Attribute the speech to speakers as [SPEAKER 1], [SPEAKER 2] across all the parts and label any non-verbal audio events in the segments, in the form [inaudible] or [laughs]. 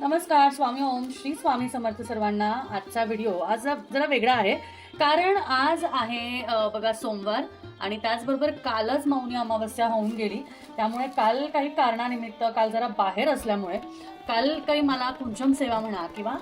[SPEAKER 1] नमस्कार स्वामी ओम श्री स्वामी समर्थ सर्वांना. आजचा व्हिडिओ आज जरा वेगळा आहे. कारण आज आहे बघा सोमवार आणि त्याचबरोबर कालच मौनी अमावस्या होऊन गेली. त्यामुळे काल काही कारणानिमित्त काल जरा बाहेर असल्यामुळे काल काही मला कुंचम सेवा म्हणा किंवा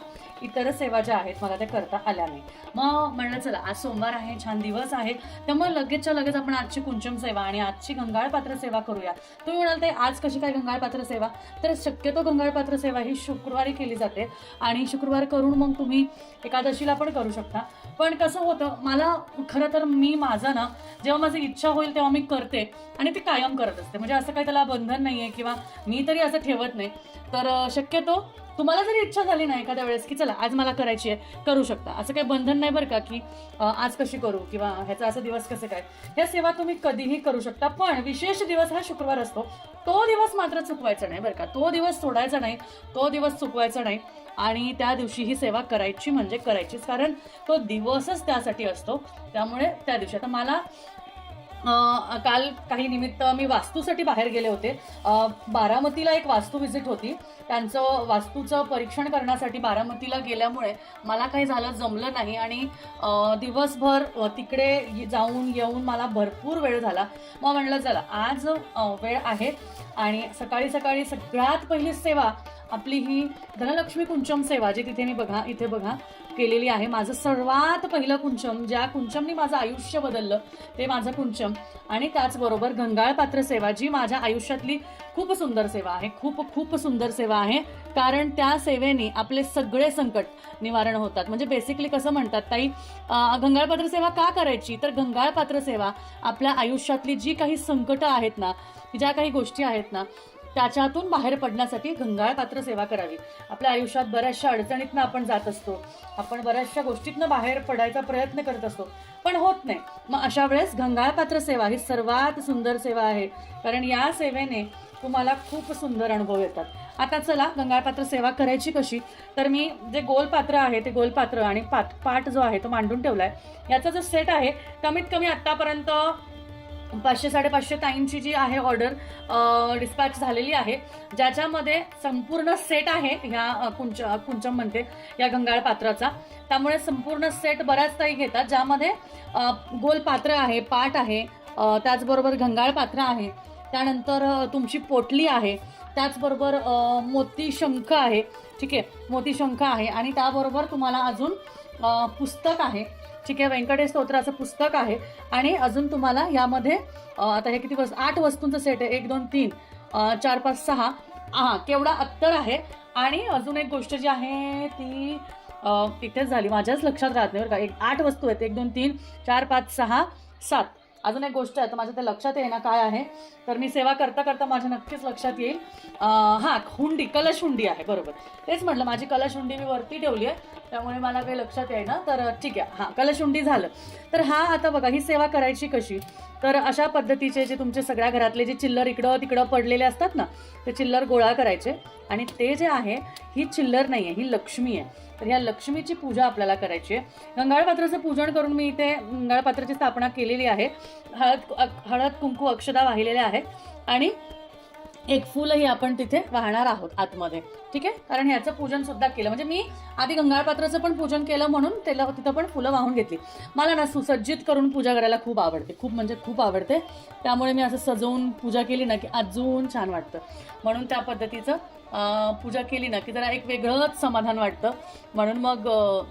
[SPEAKER 1] इतर सेवा ज्या आहेत मला त्या करता आल्या नाही मग म्हणलं चला आज सोमवार आहे छान दिवस आहे. त्यामुळे लगेचच्या लगेच आपण आजची कुंचम सेवा आणि आजची गंगाळपात्र सेवा करूया. तुम्ही म्हणाल ते आज कशी काय गंगाळपात्र सेवा? तर शक्यतो गंगाळपात्र सेवा ही शुक्रवारी केली जाते आणि शुक्रवार करून मग तुम्ही एकादशीला पण करू शकता. पण कसं होतं मला खरं तर मी माझं ना जेव्हा माझी इच्छा होईल तेव्हा मी करते आणि ते कायम करत असते. म्हणजे असं काही त्याला बंधन नाही आहे किंवा मी तरी असं ठेवत नाही. तर शक्यतो तुम्हाला जरी इच्छा झाली ना एखाद्या वेळेस की चला आज मला करायची आहे करू शकता. असं काही बंधन नाही बरं का की आज कशी करू किंवा ह्याचा असं दिवस कसे काय. ह्या सेवा तुम्ही कधीही करू शकता पण विशेष दिवस हा शुक्रवार असतो. तो दिवस मात्र चुकवायचा नाही बरं का. तो दिवस सोडायचा नाही तो दिवस चुकवायचा नाही आणि त्या दिवशी ही सेवा करायची म्हणजे करायचीच. कारण तो दिवसच त्यासाठी असतो. त्यामुळे त्या दिवशी. आता मला काल काही निमित्त मी वास्तूसाठी बाहेर गेले होते. बारामतीला एक वास्तू व्हिजिट होती. त्यांचं वास्तूचं परीक्षण करण्यासाठी बारामतीला गेल्यामुळे मला काही झालं जमलं नाही आणि दिवसभर तिकडे जाऊन येऊन मला भरपूर वेळ झाला. मग म्हणलं चला आज वेळ आहे आणि सकाळी सकाळी सगळ्यात पहिली सेवा आपली ही धनलक्ष्मी कुंचम सेवा जी तिथे मी बघा इथे बघा केलेली आहे. माझं सर्वात पहिलं कुंचम ज्या कुंचमनी माझं आयुष्य बदललं ते माझं कुंचम. आणि त्याचबरोबर गंगाळ पात्र सेवा जी माझ्या आयुष्यातली खूप सुंदर सेवा आहे. खूप खूप सुंदर सेवा आहे. कारण त्या सेवेने आपले सगळे संकट निवारण होतात. म्हणजे बेसिकली कसं म्हणतात ताई गंगाळपात्र पात्र सेवा का करायची? तर गंगाळ पात्र सेवा आपल्या आयुष्यातली जी काही संकटं आहेत ना ज्या काही गोष्टी आहेत ना त्याच्यातून बाहेर पडण्यासाठी गंगाळ पात्र सेवा करावी. आपल्या आयुष्यात बऱ्याचशा अडचणीतनं आपण जात असतो. आपण बऱ्याचशा गोष्टीतनं बाहेर पडायचा प्रयत्न करत असतो. पण होत नाही. मग अशा वेळेस गंगाळ पात्र सेवा ही सर्वात सुंदर सेवा आहे. कारण या सेवेने तुम्हाला खूप सुंदर अनुभव येतात. आता चला गंगाळपात्र सेवा करायची कशी? तर मी जे गोलपात्र आहे ते गोलपात्र आणि पाट पाट जो आहे तो मांडून ठेवला आहे याचा जो सेट आहे कमीत कमी आत्तापर्यंत पाचशे साडेपाचशे टाईमची जी आहे ऑर्डर डिस्पॅच झालेली आहे. ज्याच्यामध्ये संपूर्ण सेट आहे ह्या कुंच कुंचम म्हणते या गंगाळ पात्राचा. त्यामुळे संपूर्ण सेट बऱ्याच ताई घेतात ज्यामध्ये गोल पात्र आहे पाट आहे त्याचबरोबर गंगाळ पात्र आहे. त्यानंतर तुमची पोटली आहे. त्याचबरोबर मोती शंख आहे. ठीक आहे? मोती शंख आहे. आणि त्याबरोबर तुम्हाला अजून पुस्तक आहे. ठीक आहे? व्यंकटेश स्तोत्राचं पुस्तक आहे. आणि अजून तुम्हाला यामध्ये आता हे किती वस्तू आठ वस्तूंचं सेट आहे. एक दोन तीन चार पाच सहा. हा केवढा अत्तर आहे. आणि अजून एक गोष्ट जी आहे ती तिथेच इथेच झाली. माझ्याच लक्षात राहत नाही बरं का. एक आठ वस्तू आहेत. एक दोन तीन चार पाच सहा सात. अजून एक गोष्ट आहे तर माझ्या ते लक्षात येईना काय आहे. तर मी सेवा करता करता माझ्या नक्कीच लक्षात येईल. हा हुंडी कलश हुंडी आहे बरोबर. तेच म्हटलं माझी कलश हुंडी मी वरती ठेवली आहे. त्यामुळे मला काही लक्षात येईना. तर ठीक आहे. हां कलशुंडी झालं. तर हा आता बघा ही सेवा करायची कशी? तर अशा पद्धतीचे जे तुमचे सगळ्या घरातले जे चिल्लर इकडं तिकडं पडलेले असतात ना ते चिल्लर गोळा करायचे. आणि ते जे आहे ही चिल्लर नाही आहे ही लक्ष्मी आहे. तर ह्या लक्ष्मीची पूजा आपल्याला करायची आहे. गंगाळपात्राचं पूजन करून मी इथे गंगाळपात्राची स्थापना केलेली आहे. हळद हळद कुंकू अक्षदा वाहिलेल्या आहेत. आणि एक फुलही आपण तिथे वाहणार आहोत आतमध्ये. ठीक आहे? कारण ह्याचं पूजन सुद्धा केलं. म्हणजे मी आधी गंगाळपात्राचं पण पूजन केलं म्हणून त्याला तिथं पण फुलं वाहून घेतली. मला ना सुसज्जित करून पूजा करायला खूप आवडते. खूप म्हणजे खूप आवडते. त्यामुळे मी असं सजवून पूजा केली ना की अजून छान वाटतं. म्हणून त्या पद्धतीचं पूजा केली ना की जरा एक वेगळंच समाधान वाटतं. म्हणून मग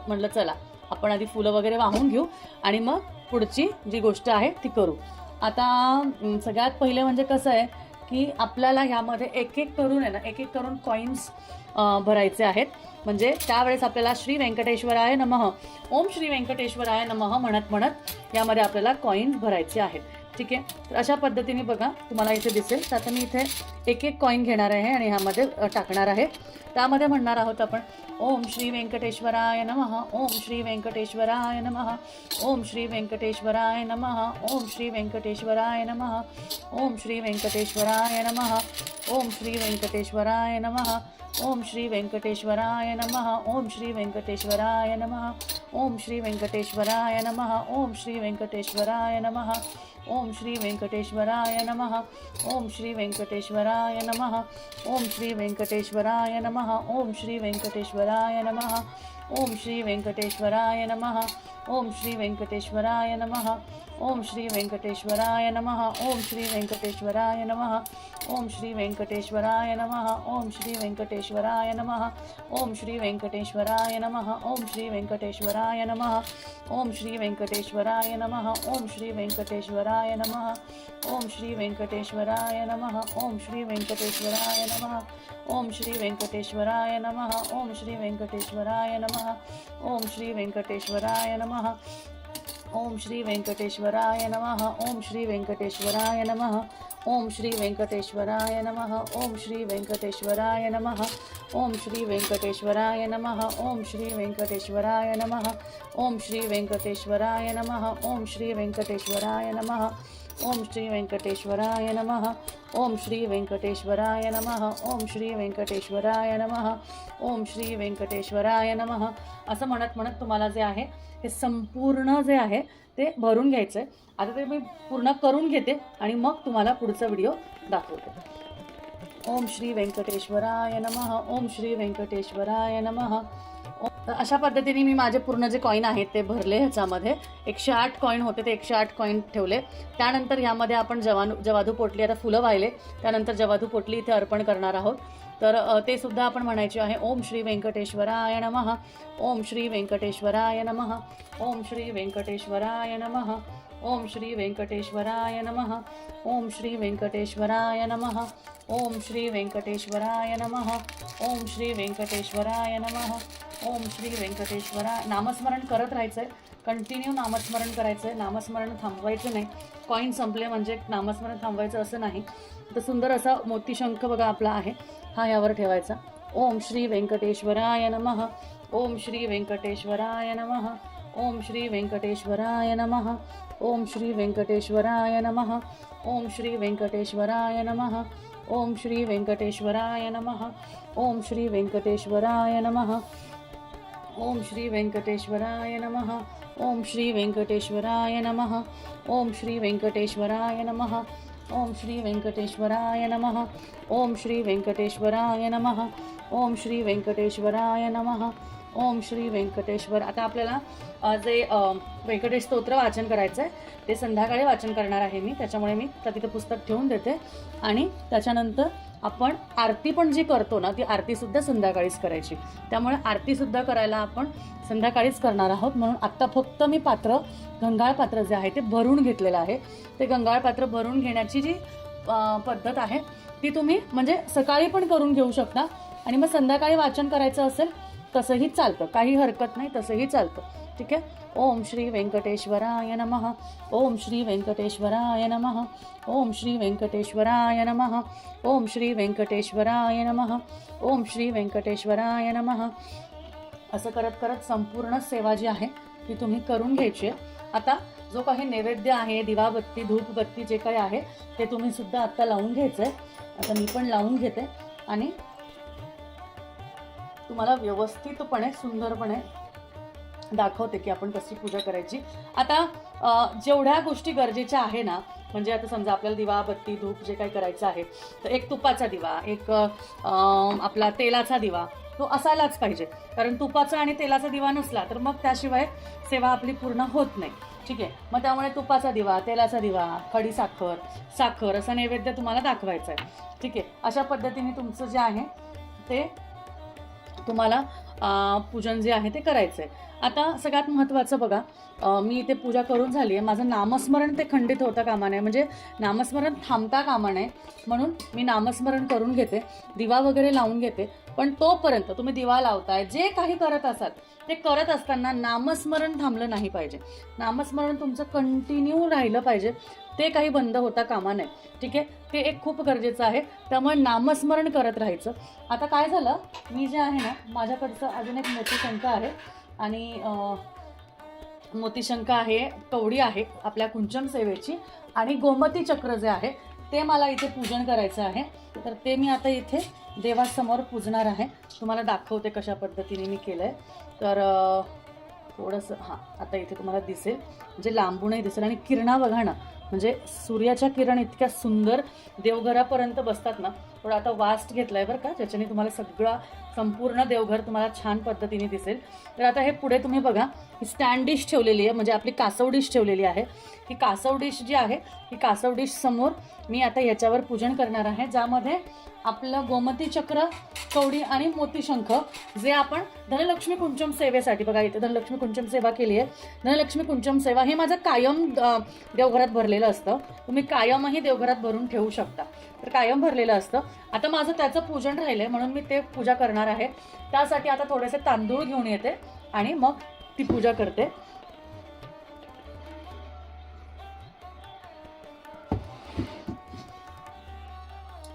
[SPEAKER 1] म्हणलं चला आपण आधी फुलं वगैरे वाहून घेऊ आणि मग पुढची जी गोष्ट आहे ती करू. आता सगळ्यात पहिले म्हणजे कसं आहे की आपल्याला ह्यामध्ये एक एक करून आहे ना एक एक करून कॉईन्स भरायचे आहेत. म्हणजे त्यावेळेस आपल्याला श्री व्यंकटेश्वराय नमः ओम श्री व्यंकटेश्वराय नमः म्हणत म्हणत यामध्ये आपल्याला कॉईन्स भरायचे आहेत. ठीक आहे? तर अशा पद्धतीने बघा तुम्हाला इथे दिसेल. तर आता मी इथे एक एक कॉईन घेणार आहे आणि ह्यामध्ये टाकणार आहे. त्यामध्ये म्हणणार आहोत आपण ओम श्री व्यंकटेश्वराय नमः ओम श्री व्यंकटेश्वराय नमः ओम श्री व्यंकटेश्वराय नमः ओम श्री व्यंकटेश्वराय नमः ओम श्री व्यंकटेश्वराय नमः ओम श्री व्यंकटेश्वराय नमः। ओम श्री व्यंकटेश्वराय नमः ओम श्री व्यंकटेश्वराय नमः ओम श्री व्यंकटेश्वराय नमः ओम श्री व्यंकटेश्वराय नमः ओम श्री व्यंकटेश्वराय नमः ओम श्री व्यंकटेश्वराय नमः ओम श्री व्यंकटेश्वराय नमः ओम श्री व्यंकटेश्वराय नमः ओम श्री व्यंकटेश्वराय नमः ओम श्री व्यंकटेश्वराय नमः ओम श्री वेंकटेश्वराय नमः ओम श्री वेंकटेश्वराय नमः ओम श्री वेंकटेश्वराय नमः ओम श्री वेंकटेश्वराय नमः ओम श्री वेंकटेश्वराय नमः ओम श्री वेंकटेश्वराय नमः ओम श्री वेंकटेश्वराय नमः ओम श्री वेंकटेश्वराय नमः ओम श्री वेंकटेश्वराय नमः ओम श्री वेंकटेश्वराय नमः ओम श्री वेंकटेश्वराय नमः ओम श्री वेंकटेश्वराय नमः ओम श्री वेंकटेश्वराय नमः ओम श्री वेंकटेश्वराय नमः ओम श्री वेंकटेश्वराय नमः ओम श्री वेंकटेश्वराय नमः ओम श्री वेंकटेश्वराय नमः ओम श्री वेंकटेश्वराय नमः ओम श्री वेंकटेश्वराय नमः ओम श्री वेंकटेश्वराय नमः ओम श्री वेंकटेश्वराय नमः। ओम श्री वेंकटेश्वराय नमः। ओम श्री वेंकटेश्वराय नमः। ओम श्री वेंकटेश्वराय नमः। ओम श्री वेंकटेश्वराय नमः। असं म्हणत म्हणत तुम्हाला जे आहे हे संपूर्ण जे आहे ते भरून घ्यायचं आहे आता ते मी पूर्ण करून घेते आणि मग तुम्हाला पुढचा व्हिडिओ दाखवते. ओम श्री व्यंकटेश्वराय नमः। ओम श्री व्यंकटेश्वराय नमः। तर अशा पद्धतीने मी माझे पूर्ण जे कॉईन आहेत ते भरले ह्याच्यामध्ये. एकशे आठ कॉईन होते ते एकशे आठ कॉईन ठेवले. त्यानंतर ह्यामध्ये आपण जवानू जवाधू पोटली आता फुलं वाहिले. त्यानंतर जवाधू पोटली इथे अर्पण करणार आहोत. तर ते सुद्धा आपण म्हणायचे आहे ओम श्री व्यंकटेश्वराय नमः ओम श्री व्यंकटेश्वराय नमः ओम श्री व्यंकटेश्वराय नमः ओम श्री व्यंकटेश्वराय नमः ओम श्री व्यंकटेश्वराय नमः ओम श्री व्यंकटेश्वराय नमः ओम श्री व्यंकटेश्वराय नमः ओम श्री व्यंकटेश्वरा नामस्मरण करत राहायचं आहे कंटिन्यू नामस्मरण करायचं आहे नामस्मरण थांबवायचं नाही. कॉईन संपले म्हणजे नामस्मरण थांबवायचं असं नाही. तर सुंदर असा मोतीशंख बघा आपला आहे. हा यावर ठेवायचा. ओम श्री व्यंकटेश्वराय नमः. ओम श्री व्यंकटेश्वराय नमः. ओम श्री व्यंकटेश्वराय नमः. ओम श्री व्यंकटेश्वराय नमः. ओम श्री व्यंकटेश्वराय नमः. ओम श्री व्यंकटेश्वराय नमः. ओम श्री व्यंकटेश्वराय नमः. ओम श्री व्यंकटेश्वराय नमः। ओम श्री व्यंकटेश्वराय नमः। ओम श्री व्यंकटेश्वराय नमः। ओम श्री व्यंकटेश्वराय नमः। ओम श्री व्यंकटेश्वराय नमः। ओम श्री व्यंकटेश्वराय नमः। ओम श्री व्यंकटेश्वर आता आपल्याला जे अ, व्यंकटेश स्तोत्र वाचन करायचं आहे ते संध्याकाळी वाचन करणार आहे मी. त्याच्यामुळे मी त्या तिथं पुस्तक ठेवून देते. आणि त्याच्यानंतर आपण आरती पण जी करतो ना ती आरतीसुद्धा संध्याकाळीच करायची. त्यामुळे आरतीसुद्धा करायला आपण संध्याकाळीच करणार आहोत. म्हणून आत्ता फक्त मी पात्र गंगाळ पात्र जे आहे ते भरून घेतलेलं आहे. ते गंगाळ पात्र भरून घेण्याची जी पद्धत आहे ती तुम्ही म्हणजे सकाळी पण करून घेऊ शकता. आणि मग संध्याकाळी वाचन करायचं असेल तसंही चालतं. काही हरकत नाही तसंही चालतं. ठीक आहे ओम श्री व्यंकटेश्वराय नमः ओम श्री व्यंकटेश्वराय नमः ओम श्री व्यंकटेश्वराय नमः ओम श्री व्यंकटेश्वराय नमः ओम श्री व्यंकटेश्वराय नमः असं करत करत संपूर्ण सेवा जी आहे ती तुम्ही करून घ्यायची आहे. आता जो काही नैवेद्य आहे दिवाबत्ती धूपबत्ती जे काही आहे ते तुम्ही सुद्धा आत्ता लावून घ्यायचं आहे आता मी पण लावून घेते. आणि तुम्हाला व्यवस्थितपणे सुंदरपणे दाखवते की आपण कशी पूजा करायची. आता जेवढ्या गोष्टी गरजेच्या आहे ना म्हणजे आता समजा आपल्याला दिवा बत्ती धूप जे काही करायचं आहे तर एक तुपाचा दिवा एक आपला तेलाचा दिवा तो असायलाच पाहिजे. कारण तुपाचा आणि तेलाचा दिवा नसला तर मग त्याशिवाय सेवा आपली पूर्ण होत नाही. ठीक आहे? मग त्यामुळे तुपाचा दिवा तेलाचा दिवा खडी साखर साखर असा नैवेद्य तुम्हाला दाखवायचा आहे. ठीक आहे? अशा पद्धतीने तुमचं जे आहे ते तुम्हाला पूजन जे आहे ते करायचं आहे आता सगळ्यात महत्त्वाचं बघा मी इथे पूजा करून झाली आहे माझं नामस्मरण ते खंडित होता कामा नये म्हणजे नामस्मरण थांबता कामा नये. म्हणून मी नामस्मरण करून घेते. दिवा वगैरे लावून घेते. पण तोपर्यंत तुम्ही दिवा लावताय जे काही करत असाल ते करत असताना नामस्मरण थांबलं नाही पाहिजे. नामस्मरण तुमचं कंटिन्यू राहिलं पाहिजे. ते काही बंद होता कामा नये. ठीक आहे? ते एक खूप गरजेचं आहे. त्यामुळे नामस्मरण करत राहायचं. आता काय झालं? मी जे आहे ना माझ्याकडचं अजून एक मोठी शंका आहे आणि मोतीशंका आहे कवडी आहे आपल्या कुंचम सेवेची आणि गोमती चक्र जे आहे ते मला इथे पूजन करायचं आहे. तर ते मी आता इथे देवासमोर पूजणार आहे. तुम्हाला दाखवते कशा पद्धतीने मी केलं आहे तर थोडंसं हां आता इथे तुम्हाला दिसेल. म्हणजे लांबूनही दिसेल. आणि किरणा बघा ना म्हणजे सूर्याच्या किरण इतक्या सुंदर देवघरापर्यंत बसतात ना. थोडा आता वास्ट घेतलाय बरं का ज्याच्याने तुम्हाला सगळा संपूर्ण देवघर तुम्हाला छान पद्धतीने दिसेल. तर आता हे पुढे तुम्ही बघा ही स्टँड डिश ठेवलेली आहे म्हणजे आपली कासव डिश ठेवलेली आहे. ही कासव डिश जी आहे ही कासव डिश समोर मी आता याच्यावर पूजन करणार आहे ज्यामध्ये आपलं गोमती चक्र कवडी आणि मोतीशंख जे आपण धनलक्ष्मी कुंचम सेवेसाठी बघा इथे धनलक्ष्मी कुंचम सेवा केली आहे. धनलक्ष्मी कुंचम सेवा हे माझं कायम देवघरात भरलेलं असतं. तुम्ही कायमही देवघरात भरून ठेवू शकता. तर कायम भरलेलं असतं. आता माझं त्याचं पूजन राहिलं आहे म्हणून मी ते पूजा करणार आहे. त्यासाठी आता थोडेसे तांदूळ घेऊन येते आणि मग ती पूजा करते.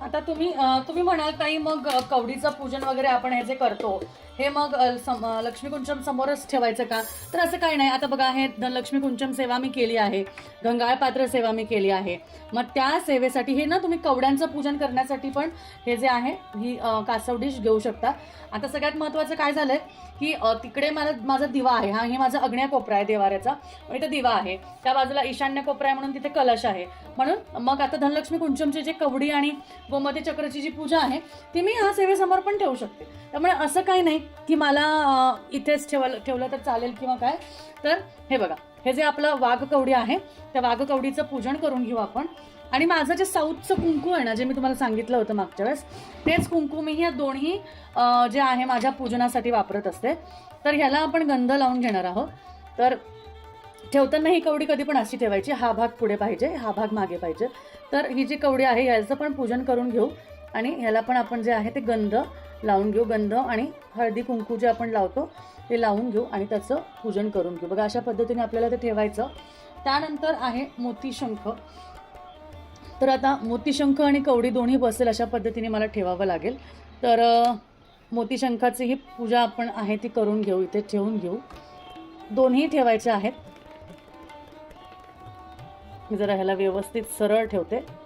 [SPEAKER 1] आता तुम्ही तुम्ही म्हणाल ताई मग कवडीचं पूजन वगैरे आपण हे जे करतो हे मग सम- लक्ष्मी कुंचम समोरच ठेवायचं का? तर असं काही नाही. आता बघा हे धनलक्ष्मी कुंचम सेवा मी केली आहे. गंगाळ पात्र सेवा मी केली आहे. मग त्या सेवेसाठी हे ना तुम्ही कवड्यांचं पूजन करण्यासाठी पण हे जे आहे ही कासव डिश घेऊ शकता. आता सगळ्यात महत्त्वाचं काय झालंय की तिकडे मला माझा दिवा आहे. हा हे माझा अग्न्या कोपरा आहे देवाऱ्याचा. इथं दिवा आहे. त्या बाजूला ईशान्य कोपरा आहे म्हणून तिथे कलश आहे. म्हणून मग आता धनलक्ष्मी कुंचमची जे कवडी आणि गोमती चक्रची जी पूजा आहे ती मी ह्या सेवेसमोर पण ठेवू शकते. त्यामुळे असं काही नाही. की मला इथेच ठेवलं ठेवलं तर चालेल किंवा काय? तर हे बघा हे जे आपलं वाघकवडी आहे त्या वाघकवडीचं पूजन करून घेऊ आपण. आणि माझं जे साऊथचं कुंकू आहे ना जे मी तुम्हाला सांगितलं होतं मागच्या वेळेस तेच कुंकू मी ह्या दोन्ही जे आहे माझ्या पूजनासाठी वापरत असते. तर ह्याला आपण गंध लावून घेणार आहोत. तर ठेवताना ही कवडी कधी पण अशी ठेवायची हा भाग पुढे पाहिजे हा भाग मागे पाहिजे. तर ही जी कवडी आहे याचं पण पूजन करून घेऊ. आणि ह्याला पण आपण जे आहे ते गंध लावून घेऊ गंध आणि हळदी कुंकू जे आपण लावतो ते लावून घेऊ आणि त्याचं पूजन करून घेऊ. बघा अशा पद्धतीने आपल्याला ते ठेवायचं. त्यानंतर आहे मोतीशंख. तर आता मोतीशंख आणि कवडी दोन्ही बसेल अशा पद्धतीने मला ठेवावं लागेल. तर मोतीशंखाची ही पूजा आपण आहे ती करून घेऊ इथे ठेवून घेऊ. दोन्ही ठेवायचे आहेत. मी जरा ह्याला व्यवस्थित सरळ ठेवते.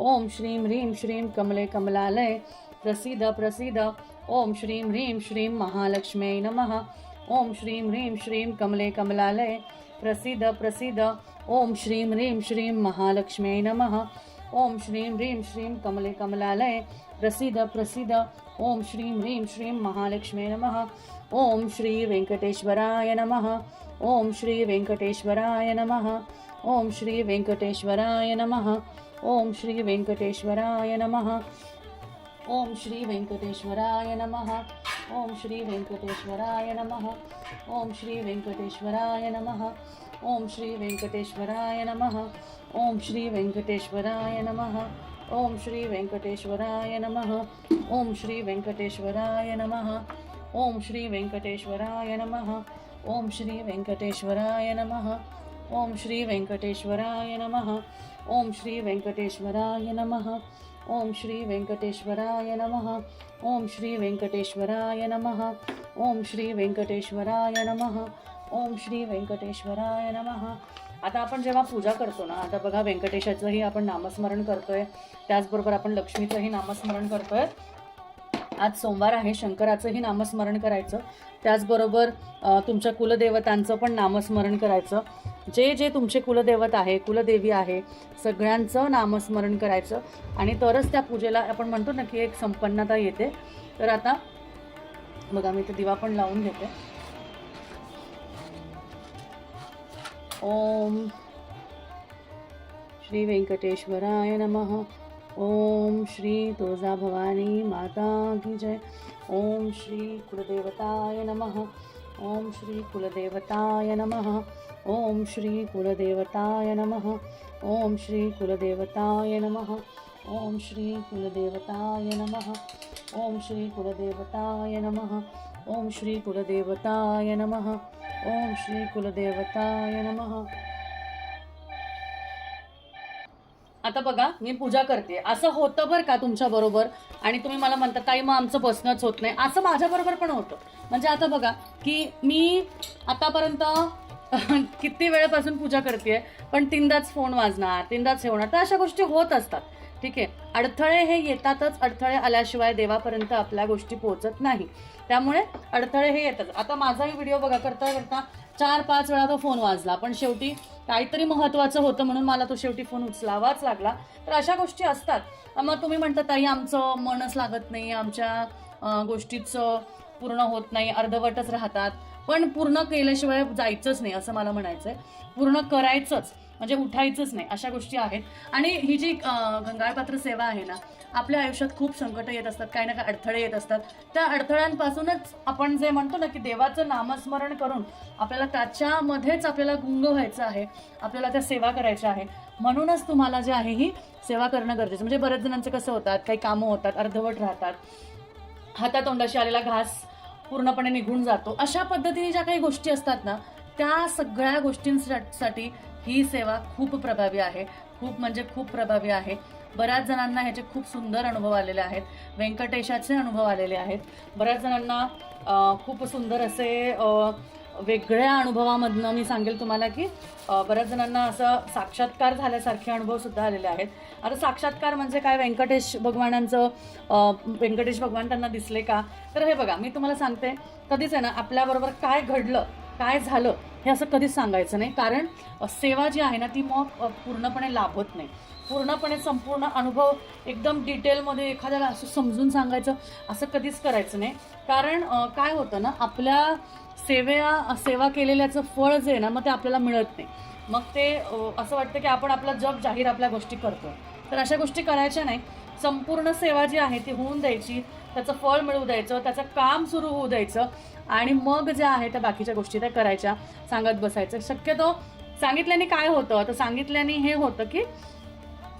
[SPEAKER 1] ओम श्रीं ह्रीं श्रीं कमले कमलालय प्रसीद प्रसीद। ओम श्रीं ह्रीं श्रीं महालक्ष्म्यै नमः। ओम श्रीं ह्रीं श्रीं कमले कमलालय प्रसीद प्रसीद। ओम श्रीं ह्रीं श्रीं महालक्ष्म्यै नमः। ओम श्रीं ह्रीं श्रीं कमले कमलालय प्रसीद प्रसीद। ओम श्रीं ह्रीं श्रीं महालक्ष्म्यै नमः। ओम श्री वेंकटेश्वराय नमः। ओम श्री वेंकटेश्वराय नमः। ओम श्री वेंकटेश्वराय नमः। ओम श्री वेंकटेश्वराय नमः ओम श्री वेंकटेश्वराय नमः ओम श्री वेंकटेश्वराय नमः ओम श्री वेंकटेश्वराय नमः ओम श्री वेंकटेश्वराय नमः ओम श्री वेंकटेश्वराय नमः ओम श्री वेंकटेश्वराय नमः ओम श्री वेंकटेश्वराय नमः ओम श्री वेंकटेश्वराय नमः ओम श्री वेंकटेश्वराय नमः ओम श्री वेंकटेश्वराय नमः ओम श्री व्यंकटेश्वराय नमः। ओम श्री व्यंकटेश्वराय नमः। ओम श्री वेंकटेश्वराय नमः। ओम श्री व्यंकटेश्वराय नमः। ओम श्री व्यंकटेश्वराय नमः। आता आपण जेव्हा पूजा करतो ना आता बघा व्यंकटेशाचंही आपण नामस्मरण करतोय. त्याचबरोबर आपण लक्ष्मीचंही नामस्मरण करतोय. आज सोमवार आहे शंकराचंही नामस्मरण करायचं. त्याचबरोबर तुमच्या कुलदेवतांचं पण नामस्मरण करायचं. जे जे तुमचे कुलदेवत आहे कुलदेवी आहे सगळ्यांचं नामस्मरण करायचं. आणि तरच त्या पूजेला आपण म्हणतो ना की एक संपन्नता येते. तर आता बघा मी ते दिवा पण लावून घेते. ओम श्री व्यंकटेश्वराय नमः. ओम श्री तुळजा भवानी माता की जय। ओम श्री कुलदेवताय नमः। ओम श्री कुलदेवताय नमः। ओम श्री कुलदेवताय नमः। ओम श्री कुलदेवताय नमः। ओम श्री कुलदेवताय नमः। ओम श्री कुलदेवताय नमः। ओम श्री कुलदेवताय नमः। ओम श्री कुलदेवताय नमः। आता बघा मी पूजा करते. असं होतं बरं का तुमच्या बरोबर? आणि तुम्ही मला म्हणता ताई मग आमचं बसणंच होत नाही. असं माझ्या बरोबर पण होतं. म्हणजे आता बघा की मी आतापर्यंत [laughs] किती वेळेपासून पूजा करते पण तीनदाच फोन वाजणार तीनदाच हे होणार तर अशा गोष्टी होत असतात. ठीक आहे. अडथळे हे येतातच अडथळे आल्याशिवाय देवापर्यंत आपल्या गोष्टी पोहोचत नाही. त्यामुळे अडथळे हे येतात आता माझाही व्हिडिओ बघा करता करता चार पाच वेळा तो फोन वाजला. पण शेवटी काहीतरी महत्वाचं होतं म्हणून मला तो शेवटी फोन उचलावाच लागला. तर अशा गोष्टी असतात. मग तुम्ही म्हणता ताई आमचं मनच लागत नाही. आमच्या गोष्टीचं पूर्ण होत नाही. अर्धवटच राहतात. पण पूर्ण केल्याशिवाय जायचंच नाही असं मला म्हणायचं आहे पूर्ण करायचंच. म्हणजे उठायचंच नाही अशा गोष्टी आहेत. आणि ही जी गंगाळपात्र सेवा आहे ना आपल्या आयुष्यात खूप संकट येत असतात काही ना काही अडथळे येत असतात. त्या अडथळ्यांपासूनच आपण जे म्हणतो ना की देवाचं नामस्मरण करून आपल्याला त्याच्यामध्येच आपल्याला गुंग व्हायचं आहे आपल्याला त्या सेवा करायच्या आहे. म्हणूनच तुम्हाला जे आहे ही सेवा करणं गरजेचं म्हणजे बऱ्याच जणांचं कसं होतात काही कामं होतात अर्धवट राहतात. हातातोंडाशी आलेला घास पूर्णपणे निघून जातो. अशा पद्धतीने ज्या काही गोष्टी असतात ना त्या सगळ्या गोष्टींसाठी ही सेवा खूप प्रभावी आहे. खूप म्हणजे खूप प्रभावी आहे. बऱ्याच जणांना ह्याचे खूप सुंदर अनुभव आलेले आहेत. व्यंकटेशाचे अनुभव आलेले आहेत. बऱ्याच जणांना खूप सुंदर असे वेगळ्या अनुभवामधनं मी सांगेल तुम्हाला की बऱ्याच जणांना असं साक्षात्कार झाल्यासारखे अनुभव सुद्धा आलेले आहेत. आता साक्षात्कार म्हणजे काय? व्यंकटेश भगवानांचं व्यंकटेश भगवान त्यांना दिसले का? तर हे बघा मी तुम्हाला सांगते. कधीच आहे ना आपल्याबरोबर काय घडलं काय झालं हे असं कधीच सांगायचं नाही. कारण सेवा जी आहे ना ती मग पूर्णपणे लाभत नाही. पूर्णपणे संपूर्ण अनुभव एकदम डिटेलमध्ये एखाद्याला असं समजून सांगायचं असं कधीच करायचं नाही. कारण काय होतं ना आपल्या सेवा सेवा केलेल्याचं फळ जे आहे ना मग ते आपल्याला मिळत नाही. मग ते असं वाटतं की आपण आपला जग जाहीर आपल्या गोष्टी करतो तर अशा गोष्टी करायच्या नाही. संपूर्ण सेवा जी आहे ती होऊन द्यायची. त्याचं फळ मिळू द्यायचं त्याचं काम सुरू होऊ द्यायचं आणि मग ज्या आहे त्या बाकीच्या गोष्टी त्या करायच्या सांगत बसायचं. शक्यतो सांगितल्याने काय होतं? तर सांगितल्याने हे होतं की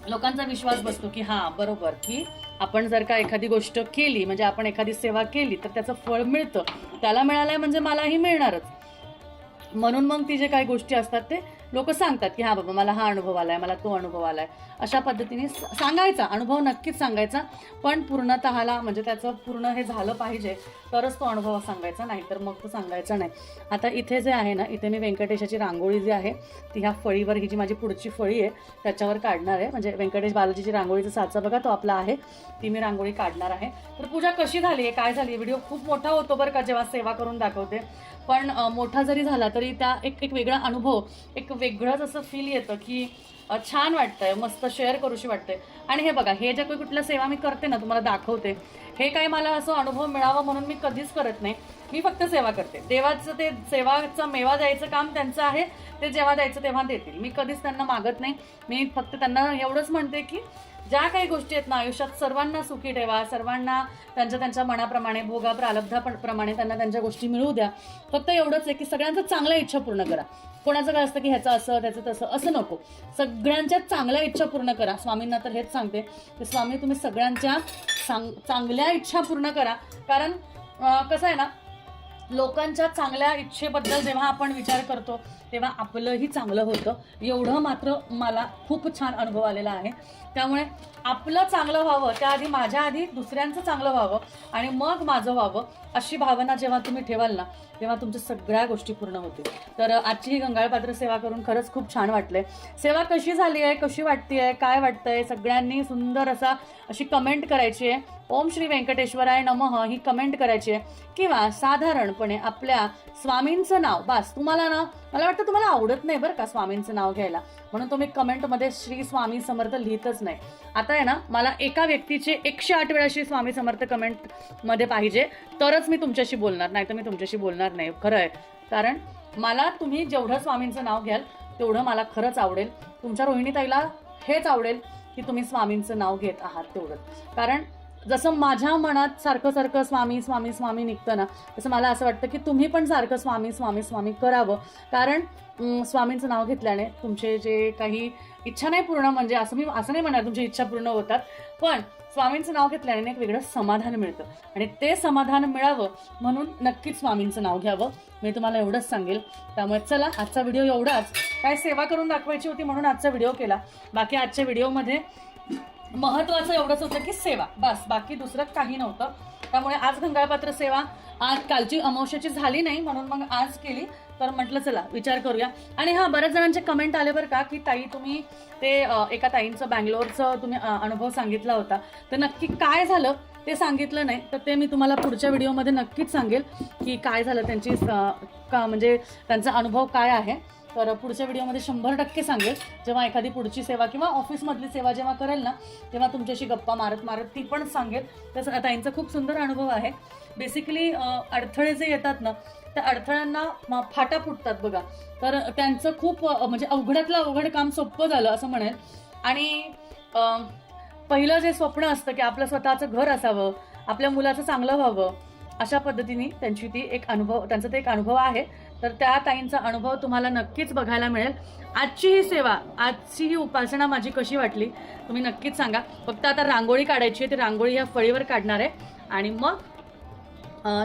[SPEAKER 1] लोकांचा विश्वास बसतो की हा बरोबर की आपण जर का एखादी गोष्ट केली म्हणजे आपण एखादी सेवा केली तर त्याचं फळ मिळतं. त्याला मिळालंय म्हणजे मलाही मिळणारच. म्हणून मग ती जे काही गोष्टी असतात ते लोक सांगतात की हा बाबा मला हा अनुभव आलाय मला तो अनुभव आलाय. अशा पद्धतीने सांगायचा अनुभव नक्कीच सांगायचा. पण पूर्णतःला म्हणजे त्याचं पूर्ण हे झालं पाहिजे तरच तो अनुभव सांगायचा नाही तर मग तो सांगायचा नाही. आता इथे जे आहे ना इथे मी व्यंकटेशाची रांगोळी जी आहे ती ह्या फळीवर ही जी माझी पुढची फळी आहे त्याच्यावर काढणार आहे. म्हणजे व्यंकटेश बालाजीची रांगोळीचा साचा बघा तो आपला आहे. ती मी रांगोळी काढणार आहे. तर पूजा कशी झाली आहे काय झाली व्हिडिओ खूप मोठा होतो बरं का जेव्हा सेवा करून दाखवते. पण मोठा जरी झाला तरी त्या एक एक वेगळा अनुभव एक वेगळंच असं फील येतं की छान वाटतंय मस्त शेअर करूशी वाटते आणि हे बघा हे ज्या काही कुठल्या सेवा मी करते ना तुम्हाला दाखवते हे काय मला असं अनुभव मिळावा म्हणून मी कधीच करत नाही. मी फक्त सेवा करते. देवाचं ते सेवाचा मेवा द्यायचं काम त्यांचं आहे ते जेव्हा द्यायचं तेव्हा देतील. मी कधीच त्यांना मागत नाही. मी फक्त त्यांना एवढंच म्हणते की ज्या काही गोष्टी आहेत ना आयुष्यात सर्वांना सुखी ठेवा सर्वांना त्यांच्या त्यांच्या मनाप्रमाणे भोगा प्रालब्धा प्रमाणे त्यांना त्यांच्या गोष्टी मिळू द्या. फक्त एवढंच आहे की सगळ्यांचं चांगल्या इच्छा पूर्ण करा. कोणाचं काय असतं की ह्याचं असं त्याचं तसं असं नको. सगळ्यांच्या चांगल्या इच्छा पूर्ण करा. स्वामींना तर हेच सांगते की स्वामी तुम्ही सगळ्यांच्या सांग चांगल्या इच्छा पूर्ण करा. कारण कसं आहे ना लोकांच्या चांगल्या इच्छेबद्दल जेव्हा आपण विचार करतो तेव्हा आपलंही चांगलं होतं. एवढं मात्र मला खूप छान अनुभव आलेला आहे. त्यामुळे आपलं चांगलं व्हावं त्याआधी माझ्या आधी दुसऱ्यांचं चांगलं व्हावं आणि मग माझं व्हावं अशी भावना जेव्हा तुम्ही ठेवाल ना तेव्हा तुमच्या सगळ्या गोष्टी पूर्ण होतील. तर आजची ही गंगाळपात्र सेवा करून खरंच खूप छान वाटलं आहे सेवा कशी झाली आहे कशी वाटते आहे काय वाटतं आहे सगळ्यांनी सुंदर असा अशी कमेंट करायची आहे. ओम श्री व्यंकटेश्वराय नमः ही कमेंट करायची आहे. किंवा साधारणपणे आपल्या स्वामींचं नाव बास तुम्हाला ना मला वाटतं तुम्हाला आवडत नाही बरं का स्वामींचं नाव घ्यायला. म्हणून तुम्ही कमेंटमध्ये श्री स्वामी समर्थ लिहितच नाही. आता आहे ना मला एका व्यक्तीचे एकशे आठ वेळा श्री स्वामी समर्थ कमेंटमध्ये पाहिजे तरच मी तुमच्याशी बोलणार नाही तर मी तुमच्याशी बोलणार नाही. खरं आहे. कारण मला तुम्ही जेवढं स्वामींचं नाव घ्याल तेवढं मला खरंच आवडेल. तुमच्या रोहिणीताईला हेच आवडेल की तुम्ही स्वामींचं नाव घेत आहात तेवढंच कारण जसं माझ्या मनात सारखं सारखं स्वामी स्वामी स्वामी निघतं ना तसं मला असं वाटतं की तुम्ही पण सारखं स्वामी स्वामी स्वामी करावं. कारण स्वामींचं नाव घेतल्याने तुमचे जे काही इच्छा नाही पूर्ण म्हणजे असं मी असं नाही म्हणणार तुमची इच्छा पूर्ण होतात पण स्वामींचं नाव घेतल्याने एक वेगळं समाधान मिळतं. आणि ते समाधान मिळावं म्हणून नक्कीच स्वामींचं नाव घ्यावं. मी तुम्हाला एवढंच सांगेल. त्यामुळे चला आजचा व्हिडिओ एवढाच. काय सेवा करून दाखवायची होती म्हणून आजचा व्हिडिओ केला. बाकी आजच्या व्हिडिओमध्ये महत्वाचं एवढंच होतं की सेवा. बस बाकी दुसरं काही नव्हतं. त्यामुळे आज गंगाळपात्र सेवा आज कालची अमावश्याची झाली नाही म्हणून मग आज केली. तर म्हटलं चला विचार करूया. आणि हा बऱ्याच जणांचे कमेंट आले बरं का की ताई तुम्ही ते एका ताईंचं बँगलोरचं तुम्ही अनुभव सांगितला होता. तर नक्की काय झालं ते सांगितलं नाही. तर ते मी तुम्हाला पुढच्या व्हिडिओमध्ये नक्कीच सांगेल की काय झालं त्यांची का म्हणजे त्यांचा अनुभव काय आहे. तर पुढच्या व्हिडिओमध्ये शंभर टक्के सांगेल जेव्हा एखादी पुढची सेवा किंवा ऑफिसमधली सेवा जेव्हा करेल ना तेव्हा तुमच्याशी गप्पा मारत मारत ती पण सांगेल. तसं ताईंचा खूप सुंदर अनुभव आहे. बेसिकली अडथळे जे येतात ना त्या अडथळ्यांना फाटा फुटतात बघा. तर त्यांचं खूप म्हणजे अवघडातलं अवघड काम सोपं झालं असं म्हणेल. आणि पहिलं जे स्वप्न असतं की आपलं स्वतःचं घर असावं आपल्या मुलाचं चांगलं व्हावं अशा पद्धतीने त्यांची ती एक अनुभव त्यांचा ते एक अनुभव आहे. तर त्या ताईंचा अनुभव तुम्हाला नक्कीच बघायला मिळेल. आजची ही सेवा आजची ही उपासना माझी कशी वाटली तुम्ही नक्कीच सांगा. फक्त आता रांगोळी काढायची आहे ती रांगोळी ह्या फळीवर काढणार आहे. आणि मग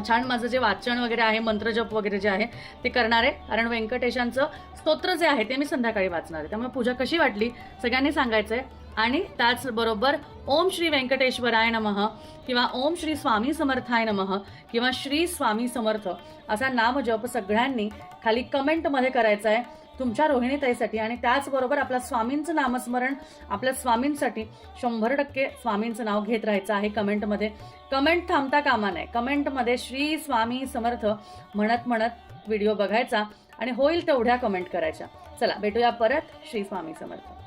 [SPEAKER 1] छान माझं जे वाचन वगैरे आहे मंत्रजप वगैरे जे आहे ते करणार आहे. कारण व्यंकटेशांचं स्तोत्र जे आहे ते मी संध्याकाळी वाचणार आहे. त्यामुळे पूजा कशी वाटली सगळ्यांनी सांगायचं आहे आणि त्याचबरोबर ओम श्री व्यंकटेश्वराय नमः किंवा ओम श्री स्वामी समर्थाय नमः किंवा श्री स्वामी समर्थ असा नामजप सगळ्यांनी खाली कमेंटमध्ये करायचा आहे तुमच्या रोहिणीताईसाठी. आणि त्याचबरोबर आपल्या स्वामींचं नामस्मरण आपल्या स्वामींसाठी शंभर टक्के स्वामींचं नाव घेत राहायचं आहे कमेंटमध्ये कमेंट थांबता कामा नये. कमेंटमध्ये श्री स्वामी समर्थ म्हणत म्हणत व्हिडिओ बघायचा आणि होईल तेवढ्या कमेंट करायच्या. चला भेटूया परत. श्री स्वामी समर्थ.